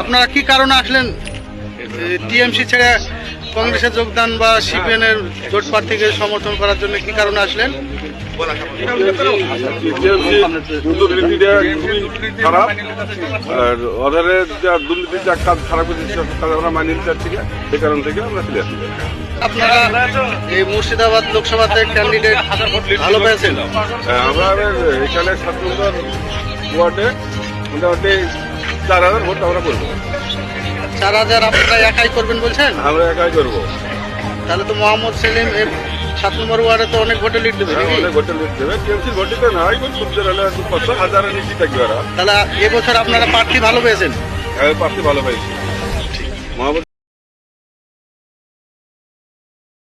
আপনারা কি কারণে আসলেন? টিএমসি ছেড়ে কংগ্রেসে যোগদান বা সিপিএন এর জোট প্রার্থীকে সমর্থন করার জন্য কি কারণে আসলেন? দুর্নীতিটা খুবই খারাপ। আর ওদের যা কাজ খারাপ হয়েছে সে কাজ আমরা মানিয়ে নিতে চাচ্ছি না। সে কারণ থেকে আমরা ফিরে আসছি। আপনারা এই মুর্শিদাবাদ লোকসভাতে ক্যান্ডিডেট ভালো পেয়েছেন? হ্যাঁ, আমরা এখানে সাত নম্বর ওয়ার্ডে মোটামুটি চার হাজার ভোট আমরা করব। চার হাজার আপনারা একাই করবেন বলছেন? আমরা একাই করব। তাহলে তো মোহাম্মদ সেলিম সাত নম্বর ওয়ার্ডে তো অনেক ভোটে লিড দেবে নাকি? অনেক ভোটে লিড দেবে। টিএমসির ভোটিতে নাই সূর্যের হলে পাঁচশো হাজারের নিচে থাকবে তাহলে এবছর আপনারা প্রার্থী ভালো পেয়েছেন? হ্যাঁ, প্রার্থী ভালো পেয়েছি। মোহাম্মদ